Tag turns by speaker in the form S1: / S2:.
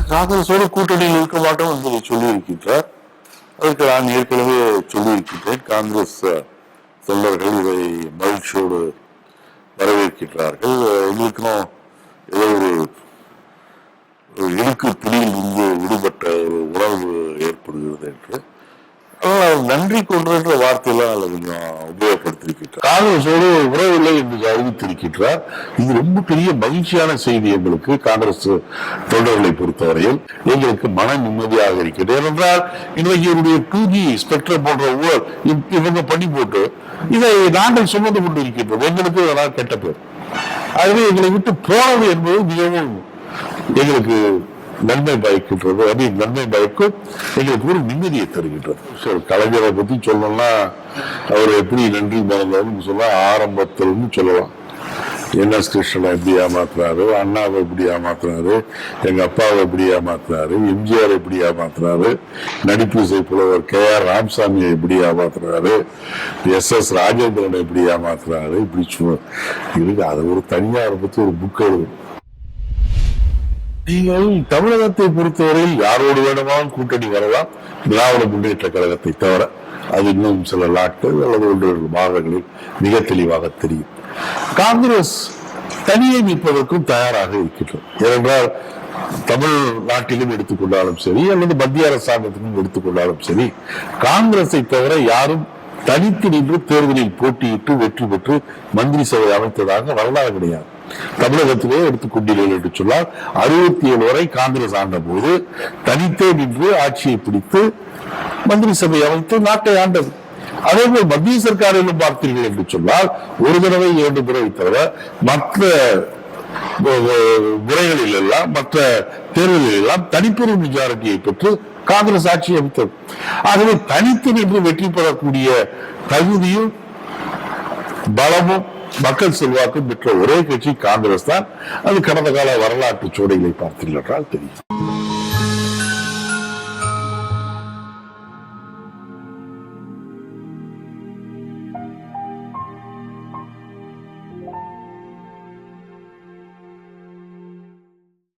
S1: காங்கிரஸோடு கூட்டணியில் இருக்க மாட்டோம் என்பதை சொல்லியிருக்கின்றார். அதற்கு நான் ஏற்கனவே சொல்லியிருக்கின்றேன். காங்கிரஸ் தொண்டர்கள் இதை மகிழ்ச்சியோடு வரவேற்கின்றார்கள். எங்களுக்கும் ஏதோ ஒரு ஒரு பிடியில் இருந்து விடுபட்ட ஒரு உணர்வு ஏற்படுகிறது என்று நன்றி கொன்ற வார்த்தையெல்லாம் அதில் கொஞ்சம் உபயோகப்படுத்தியிருக்கிறார் காங்கிரஸோடு உறவில்லை என்று அறிவித்திருக்கிறார் இது ரொம்ப பெரிய மகிழ்ச்சியான செய்தி எங்களுக்கு காங்கிரஸ் தொண்டர்களை பொறுத்தவரையில். எங்களுக்கு மன நிம்மதியாக இருக்கிறது ஏனென்றால் இன்றைக்கு இவருடைய டூ ஜி ஸ்பெக்ட்ரம் போன்ற ஊழல் இவ்- இவங்க பண்ணி போட்டு இதை நாங்கள் சுமந்து கொண்டு இருக்கின்றோம் எங்களுக்கு இதனால் கெட்ட பேர். ஆகவே எங்களை விட்டு போனது என்பது மிகவும் எங்களுக்கு நன்மை பயக்கின்றது. அது நன்மை பயக்கும். எங்களுக்கு ஒரு நிம்மதியை தருகின்றது. சரி, கலைஞரை பத்தி சொல்லணும்னா அவர் எப்படி நன்றி மறந்தாலும் சொல்ல ஆரம்பத்தில்னு சொல்லலாம். என்எஸ் கிருஷ்ணனை எப்படி ஏமாத்துறாரு? அண்ணாவை எப்படி ஏமாத்துறாரு? எங்க அப்பாவை எப்படி ஏமாத்துறாரு? எம்ஜிஆர் எப்படி ஏமாத்துறாரு? நடிப்பு இசை புலவர் கே ஆர் ராமசாமியை எப்படி ஏமாத்துறாரு? எஸ் எஸ் ராஜேந்திரனை எப்படி ஏமாத்துறாரு? இப்படி சொல்லுவாங்க இருக்கு அதை ஒரு தனியாரை பத்தி ஒரு புக் எழுதும். நீங்கள் தமிழகத்தை பொறுத்தவரையில் யாரோடு வேணுமானாலும் கூட்டணி வரலாம். திராவிட முன்னேற்ற கழகத்தை தவிர அது இன்னும் சில நாட்கள் அல்லது ஒன்று மாதங்களில் மிக தெளிவாக தெரியும். காங்கிரஸ் தனியே நிற்பதற்கும் தயாராக இருக்கின்றது. ஏனென்றால் தமிழ்நாட்டிலும் எடுத்துக்கொண்டாலும் சரி அல்லது மத்திய அரசாங்கத்திலும் எடுத்துக்கொண்டாலும் சரி காங்கிரஸை தவிர யாரும் தனித்து நின்று தேர்தலில் போட்டியிட்டு வெற்றி பெற்று மந்திரி சபை அமைத்ததாக வரலாறு கிடையாது. தமிழகத்திலே எடுத்துக்கொண்டீர்கள் என்று சொன்னால் அறுபத்தி ஏழு வரை காங்கிரஸ் ஆண்ட போது தனித்தே நின்று ஆட்சியை பிடித்து மந்திரி சபை அமைத்து நாட்டை ஆண்டது. அதே போல் மத்திய சர்க்காரிலும் பார்த்தீர்கள் என்று சொன்னால் ஒரு தடவை இரண்டு முறை தவிர மற்ற முறைகளில் எல்லாம் மற்ற தேர்தலில் எல்லாம் தனிப்பெரும் மெஜாரிட்டியை பெற்று காங்கிரஸ் ஆட்சி அமைத்தது. ஆகவே தனித்து நின்று வெற்றி பெறக்கூடிய தகுதியும் பலமும் மக்கள் செல்வாக்கு பெற்ற ஒரே கட்சி காங்கிரஸ் தான். அது கடந்த கால வரலாற்று சூடைகளை பார்த்தீர்கள் என்றால் தெரியும்.